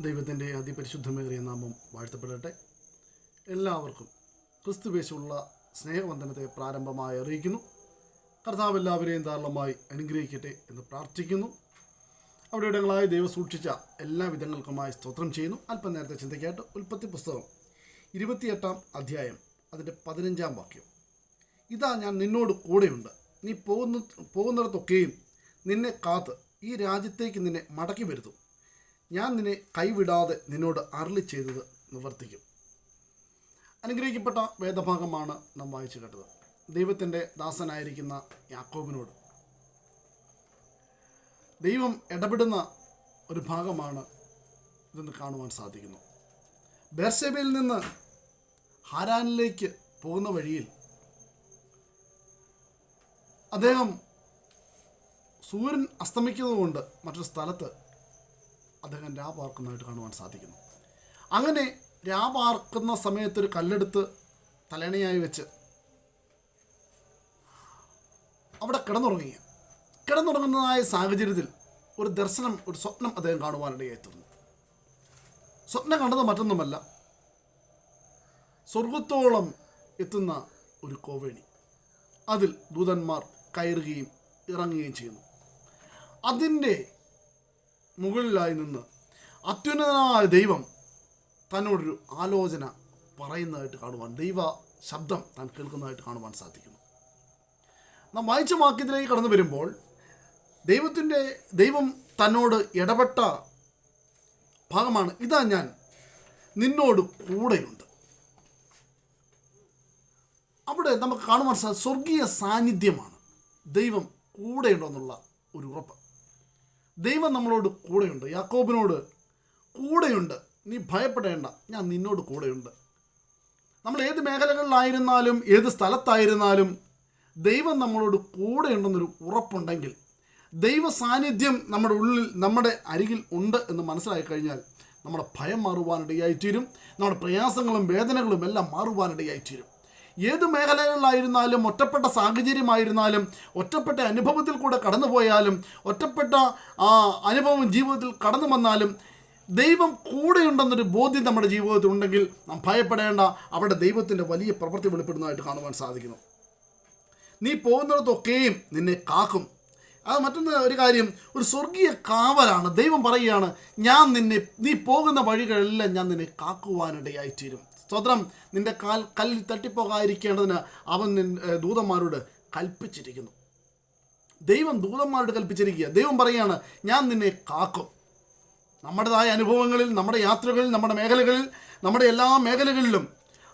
ദൈവത്തിന്റെ അതിപരിശുദ്ധമേറിയ നാമം വാഴ്ത്തപ്പെടട്ടെ. എല്ലാവർക്കും ക്രിസ്തുവേശുള്ള സ്നേഹവന്ദനത്തെ പ്രാരംഭമായി അറിയിക്കുന്നു. കർത്താവ് എല്ലാവരെയും ധാരാളമായി അനുഗ്രഹിക്കട്ടെ എന്ന് പ്രാർത്ഥിക്കുന്നു. അവിടെ ഇടങ്ങളായി ദൈവം സൂക്ഷിച്ച എല്ലാ വിധങ്ങൾക്കുമായി സ്തോത്രം ചെയ്യുന്നു. അല്പം നേരത്തെ ചിന്തയ്ക്കായിട്ട് ഉൽപ്പത്തി പുസ്തകം ഇരുപത്തിയെട്ടാം അധ്യായം അതിന്റെ പതിനഞ്ചാം വാക്യം. ഇതാ ഞാൻ നിന്നോട് കൂടെയുണ്ട്. നീ പോകുന്ന പോകുന്നിടത്തൊക്കെയും നിന്നെ കാത്ത് ഈ രാജ്യത്തേക്ക് നിന്നെ മടക്കി വരുത്തും. ഞാൻ നിന്നെ കൈവിടാതെ നിന്നോട് അരളി ചെയ്തത് നിവർത്തിക്കും. അനുഗ്രഹിക്കപ്പെട്ട വേദഭാഗമാണ് നാം വായിച്ചു കേട്ടത്. ദൈവത്തിന്റെ ദാസനായിരിക്കുന്ന യാക്കോബിനോട്. ദൈവം ഇടപെടുന്ന ഒരു ഭാഗമാണ് ഇതെന്ന് കാണുവാൻ സാധിക്കുന്നു. ബേർസേബയിൽ നിന്ന് ഹാരാനിലേക്ക് പോകുന്ന വഴിയിൽ അദ്ദേഹം സൂര്യൻ അസ്തമിക്കുന്നതുകൊണ്ട് മറ്റൊരു സ്ഥലത്ത് അദ്ദേഹം രാപാർക്കുന്നതായിട്ട് കാണുവാൻ സാധിക്കുന്നു. അങ്ങനെ രാപാർക്കുന്ന സമയത്ത് ഒരു കല്ലെടുത്ത് തലേണയായി വെച്ച് അവിടെ കിടന്നുറങ്ങുക കിടന്നുറങ്ങുന്നതായ സാഹചര്യത്തിൽ ഒരു ദർശനം ഒരു സ്വപ്നം അദ്ദേഹം കാണുവാനിടയായിത്തീർന്നു. സ്വപ്നം കണ്ടത് മറ്റൊന്നുമല്ല സ്വർഗത്തോളം എത്തുന്ന ഒരു കോവേണി. അതിൽ ദൂതന്മാർ കയറുകയും ഇറങ്ങുകയും ചെയ്യുന്നു. അതിന്റെ മുകളിലായി നിന്ന് അത്യുന്നതനായ ദൈവം തന്നോടൊരു ആലോചന പറയുന്നതായിട്ട് കാണുവാൻ ദൈവ ശബ്ദം താൻ കേൾക്കുന്നതായിട്ട് കാണുവാൻ സാധിക്കുന്നു. നാം വായിച്ച വാക്യത്തിലേക്ക് കടന്നു വരുമ്പോൾ ദൈവത്തിന്റെ ദൈവം തന്നോട് ഇടപെട്ട ഭാഗമാണ്. ഇതാ ഞാൻ നിന്നോട് കൂടെയുണ്ട്. അവിടെ നമുക്ക് കാണുവാൻ സാധിക്കും സ്വർഗീയ സാന്നിധ്യമാണ് ദൈവം കൂടെയുണ്ടെന്നുള്ള ഒരു ഉറപ്പ്. ദൈവം നമ്മളോട് കൂടെയുണ്ട്. യാക്കോബിനോട് കൂടെയുണ്ട്. നീ ഭയപ്പെടേണ്ട. ഞാൻ നിന്നോട് കൂടെയുണ്ട്. നമ്മൾ ഏത് മേഖലകളിലായിരുന്നാലും ഏത് സ്ഥലത്തായിരുന്നാലും ദൈവം നമ്മളോട് കൂടെയുണ്ടെന്നൊരു ഉറപ്പുണ്ടെങ്കിൽ ദൈവ സാന്നിധ്യം നമ്മുടെ ഉള്ളിൽ നമ്മുടെ അരികിൽ ഉണ്ട് എന്ന് മനസ്സിലായി കഴിഞ്ഞാൽ നമ്മുടെ ഭയം മാറുവാനിടയായിത്തീരും. നമ്മുടെ പ്രയാസങ്ങളും വേദനകളും എല്ലാം മാറുവാനിടയായിത്തീരും. ഏത് മേഖലകളിലായിരുന്നാലും ഒറ്റപ്പെട്ട സാഹചര്യമായിരുന്നാലും ഒറ്റപ്പെട്ട അനുഭവത്തിൽ കൂടെ കടന്നുപോയാലും ഒറ്റപ്പെട്ട ആ അനുഭവം ജീവിതത്തിൽ കടന്നു വന്നാലും ദൈവം കൂടെയുണ്ടെന്നൊരു ബോധ്യം നമ്മുടെ ജീവിതത്തിൽ ഉണ്ടെങ്കിൽ നാം ഭയപ്പെടേണ്ട. അവിടെ ദൈവത്തിന്റെ വലിയ പ്രവൃത്തി വെളിപ്പെടുന്നതായിട്ട് കാണുവാൻ സാധിക്കുന്നു. നീ പോകുന്നിടത്തൊക്കെയും നിന്നെ കാക്കും. അത് മറ്റൊന്ന് ഒരു കാര്യം ഒരു സ്വർഗീയ കാവലാണ്. ദൈവം പറയുകയാണ് ഞാൻ നിന്നെ നീ പോകുന്ന വഴികളെല്ലാം ഞാൻ നിന്നെ കാക്കുവാനിടയായിത്തീരും. സ്തോത്രം. നിന്റെ കാൽ കല്ലിൽ തട്ടിപ്പോകാതിരിക്കേണ്ടതിന് അവൻ ദൂതന്മാരോട് കൽപ്പിച്ചിരിക്കുന്നു. ദൈവം ദൂതന്മാരോട് കൽപ്പിച്ചിരിക്കുക. ദൈവം പറയുകയാണ് ഞാൻ നിന്നെ കാക്കും. നമ്മുടേതായ അനുഭവങ്ങളിൽ നമ്മുടെ യാത്രകളിൽ നമ്മുടെ മേഖലകളിൽ നമ്മുടെ എല്ലാ മേഖലകളിലും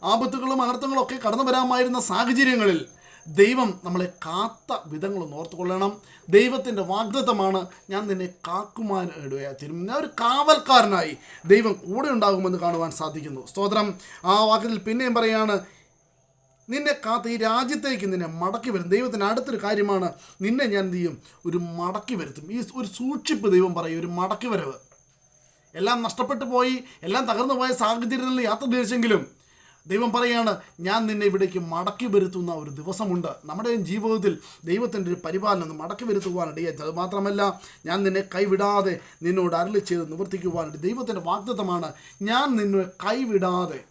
ആപത്തുകളും അനർത്ഥങ്ങളും ഒക്കെ കടന്നു വരാമായിരുന്ന സാഹചര്യങ്ങളിൽ ദൈവം നമ്മളെ കാത്ത വിധങ്ങളൊന്ന് ഓർത്തുകൊള്ളണം. ദൈവത്തിന്റെ വാഗ്ദത്തമാണ് ഞാൻ നിന്നെ കാക്കുമാൻ കാക്കുമാനിടയാത്തിരും ഞാൻ ഒരു കാവൽക്കാരനായി ദൈവം കൂടെ ഉണ്ടാകുമെന്ന് കാണുവാൻ സാധിക്കുന്നു. സ്തോത്രം. ആ വാക്യത്തിൽ പിന്നെയും പറയാണ് നിന്നെ കാത്ത് ഈ രാജ്യത്തേക്ക് നിന്നെ മടക്കി വരും. ദൈവത്തിന് അടുത്തൊരു കാര്യമാണ് നിന്നെ ഞാൻ എന്ത് ചെയ്യും? ഒരു മടക്കി വരുത്തും. ഈ ഒരു സൂക്ഷിപ്പ് ദൈവം പറയും ഒരു മടക്കി വരവ്. എല്ലാം നഷ്ടപ്പെട്ടു പോയി എല്ലാം തകർന്നു പോയ സാഹചര്യത്തിൽ യാത്ര തിരിച്ചെങ്കിലും ദൈവം പറയാണ് ഞാൻ നിന്നെ ഇവിടേക്ക് മടക്കി വരുത്തുന്ന ഒരു ദിവസമുണ്ട്. നമ്മുടെ ജീവിതത്തിൽ ദൈവത്തിന്റെ ഒരു പരിപാലനം മടക്കി വരുത്തുവാനിടയായി. അത് മാത്രമല്ല ഞാൻ നിന്നെ കൈവിടാതെ നിന്നോട് അരളി ചെയ്ത് നിവർത്തിക്കുവാനായിട്ട് ദൈവത്തിന്റെ വാഗ്ദത്തമാണ് ഞാൻ നിന്നെ കൈവിടാതെ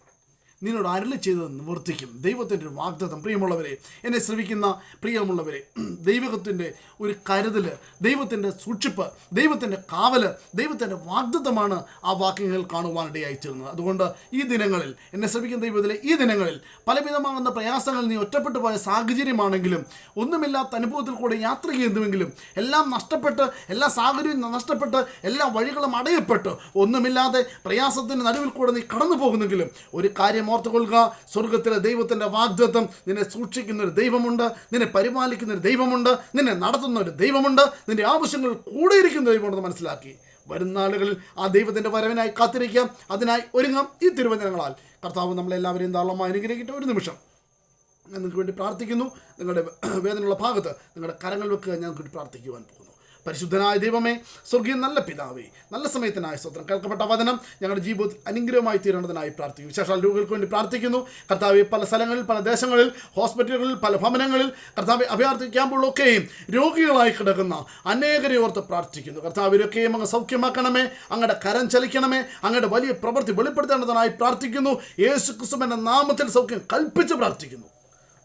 നിന്നോട് അരുളി ചെയ്തത് നിവർത്തിക്കും. ദൈവത്തിന്റെ ഒരു വാഗ്ദത്തം പ്രിയമുള്ളവരെ എന്നെ ശ്രമിക്കുന്ന പ്രിയമുള്ളവരെ ദൈവത്തിന്റെ ഒരു കരുതൽ ദൈവത്തിന്റെ സൂക്ഷിപ്പ് ദൈവത്തിന്റെ കാവൽ ദൈവത്തിന്റെ വാഗ്ദത്തമാണ് ആ വാക്യങ്ങൾ കാണുവാനിടയായിത്തീരുന്നത് അതുകൊണ്ട് ഈ ദിനങ്ങളിൽ എന്നെ ശ്രമിക്കുന്ന ദൈവത്തിലെ ഈ ദിനങ്ങളിൽ പലവിധമാകുന്ന പ്രയാസങ്ങൾ നീ ഒറ്റപ്പെട്ടു പോയ സാഹചര്യമാണെങ്കിലും ഒന്നുമില്ലാത്ത അനുഭവത്തിൽ കൂടെ യാത്ര ചെയ്യുന്നുവെങ്കിലും എല്ലാം നഷ്ടപ്പെട്ട് എല്ലാ സാഹചര്യവും നഷ്ടപ്പെട്ട് എല്ലാ വഴികളും അടയപ്പെട്ട് ഒന്നുമില്ലാതെ പ്രയാസത്തിന്റെ നടുവിൽ കൂടെ നീ കടന്നു പോകുന്നെങ്കിലും ഒരു കാര്യം ഓർത്തുകൊള്ളുക. സ്വർഗത്തിലെ ദൈവത്തിന്റെ വാഗ്ദത്വം നിന്നെ സൂക്ഷിക്കുന്ന ഒരു ദൈവമുണ്ട്. നിന്നെ പരിപാലിക്കുന്ന ഒരു ദൈവമുണ്ട്. നിന്നെ നടത്തുന്ന ഒരു ദൈവമുണ്ട്. നിന്റെ ആവശ്യങ്ങൾ കൂടെ ഇരിക്കുന്ന ദൈവമുണ്ടെന്ന് മനസ്സിലാക്കി. വരുന്ന നാളുകളിൽ ആ ദൈവത്തിന്റെ വരവിനായി കാത്തിരിക്കാം. അതിനായി ഒരുങ്ങാം ഈ തിരുവചനങ്ങളാൽ. കർത്താവ് നമ്മളെല്ലാവരെയും ധാരാളമായി അനുഗ്രഹിക്കട്ടെ. ഒരു നിമിഷം. ഞാൻ നിങ്ങൾക്ക് വേണ്ടി പ്രാർത്ഥിക്കുന്നു. നിങ്ങളുടെ വേദനയുള്ള ഭാഗത്ത് നിങ്ങളുടെ കരങ്ങൾ വെക്കുക. ഞാൻ വേണ്ടി പ്രാർത്ഥിക്കുവാൻ പോകുന്നു. പരിശുദ്ധനായ ദൈവമേ സ്വർഗീയ നല്ല പിതാവേ നല്ല സമയത്തിനായ സ്വത്രം കേൾക്കപ്പെട്ട വചനം ഞങ്ങളുടെ ജീവിതത്തിൽ അനുഗ്രഹമായി തീരേണ്ടതിനായി പ്രാർത്ഥിക്കും വിശേഷാൽ രോഗികൾക്ക് വേണ്ടി പ്രാർത്ഥിക്കുന്നു. കർത്താവ് പല സ്ഥലങ്ങളിൽ പല ദേശങ്ങളിൽ ഹോസ്പിറ്റലുകളിൽ പല ഭവനങ്ങളിൽ കർത്താവ് അഭയാർത്ഥി ക്യാമ്പുകളൊക്കെയും രോഗികളായി കിടക്കുന്ന അനേകരെ ഓർത്ത് പ്രാർത്ഥിക്കുന്നു. കർത്താവിരൊക്കെയും അങ്ങ് സൗഖ്യമാക്കണമേ അങ്ങയുടെ കരം ചലിക്കണമേ അങ്ങയുടെ വലിയ പ്രവൃത്തി വെളിപ്പെടുത്തേണ്ടതിനായി പ്രാർത്ഥിക്കുന്നു. യേശു ക്രിസ്തുവിന്റെ നാമത്തിൽ സൗഖ്യം കൽപ്പിച്ച് പ്രാർത്ഥിക്കുന്നു.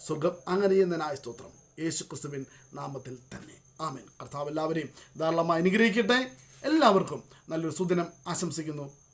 സ്വർഗം അങ്ങനെ ചെയ്യുന്നതിനായ സ്തോത്രം. യേശു ക്രിസ്തുവിൻ നാമത്തിൽ തന്നെ. ആമേൻ. കർത്താവ് എല്ലാവരെയും ധാരാളമായി അനുഗ്രഹിക്കട്ടെ. എല്ലാവർക്കും നല്ലൊരു സുദിനം ആശംസിക്കുന്നു.